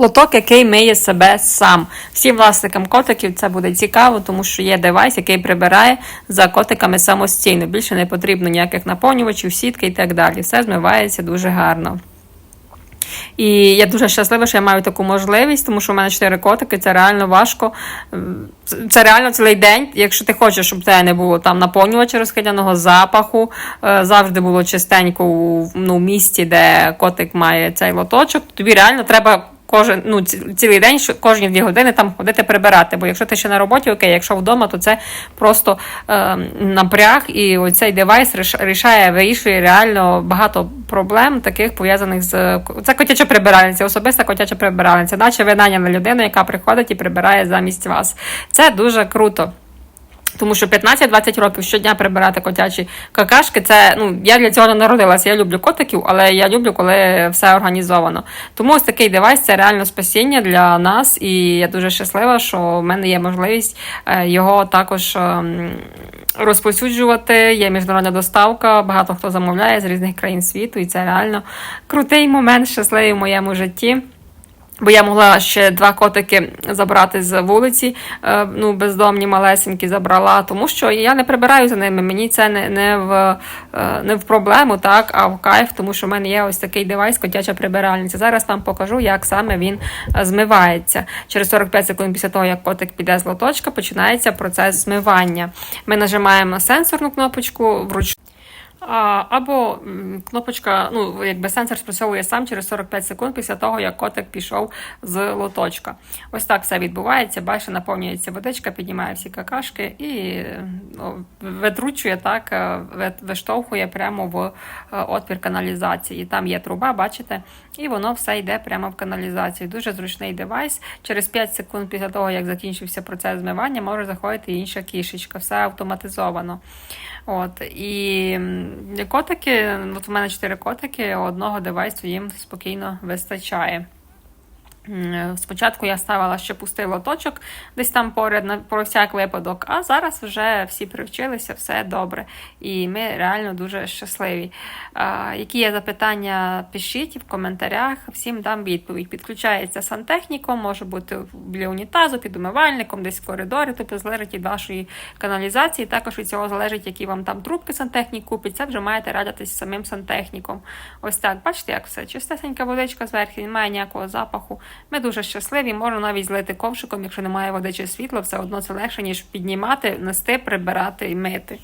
Лоток, який миє себе сам. Всім власникам котиків це буде цікаво, тому що є девайс, який прибирає за котиками самостійно. Більше не потрібно ніяких наповнювачів, сітки і так далі. Все змивається дуже гарно. І я дуже щаслива, що я маю таку можливість, тому що в мене чотири котики, це реально важко. Це реально цілий день. Якщо ти хочеш, щоб тебе не було там наповнювача розхиляного запаху, е, завжди було чистенько у ну, місті, де котик має цей лоточок, тобі реально треба. Кожен ну цілий день, кожні дві години там ходити прибирати. Бо якщо ти ще на роботі, окей, якщо вдома, то це просто е, напряг, і оцей девайс рішає, вирішує реально багато проблем, таких пов'язаних з це котяча прибиральниця, особиста котяча прибиральниця. Наче ви наняли людину, яка приходить і прибирає замість вас. Це дуже круто. Тому що 15-20 років щодня прибирати котячі какашки, це ну я для цього не народилася. Я люблю котиків, але я люблю, коли все організовано. Тому ось такий девайс це реально спасіння для нас, і я дуже щаслива, що в мене є можливість е, його також ем, розповсюджувати. Є міжнародна доставка, багато хто замовляє з різних країн світу, і це реально крутий момент, щасливий в моєму житті. Бо я могла ще два котики забрати з вулиці, е, ну бездомні малесенькі забрала, тому що я не прибираю за ними. Мені це не, не, в, е, не в проблему, так, а в кайф, тому що в мене є ось такий девайс, котяча прибиральниця. Зараз вам покажу, як саме він е, змивається. Через 45 секунд після того, як котик піде з лоточка, починається процес змивання. Ми нажимаємо сенсорну кнопочку вручну. Або кнопочка, ну, якби сенсор спрацьовує сам через 45 секунд після того, як котик пішов з лоточка. Ось так все відбувається. Бачите, наповнюється водичка, піднімає всі какашки і ну, видручує так, е, виштовхує прямо в е, отвір каналізації. Там є труба, бачите, і воно все йде прямо в каналізацію. Дуже зручний девайс. Через 5 секунд після того, як закінчився процес змивання, може заходити інша кішечка. Все автоматизовано. От і котики, от у мене чотири котики, одного девайсу їм спокійно вистачає. Спочатку я ставила ще пустий лоточок десь там поряд на про всяк випадок, а зараз вже всі привчилися, все добре. І ми реально дуже щасливі. А, які є запитання, пишіть в коментарях, всім дам відповідь. Підключається сантехніком, може бути біля унітазу, під умивальником, десь в коридорі, тобто залежить від вашої каналізації. Також від цього залежить, які вам там трубки сантехнік купить. Це вже маєте радитись самим сантехніком. Ось так, бачите, як все. Чистесенька водичка зверху, немає ніякого запаху. Ми дуже щасливі, можна навіть злити ковшиком, якщо немає води чи світла, все одно це легше, ніж піднімати, нести, прибирати і мити.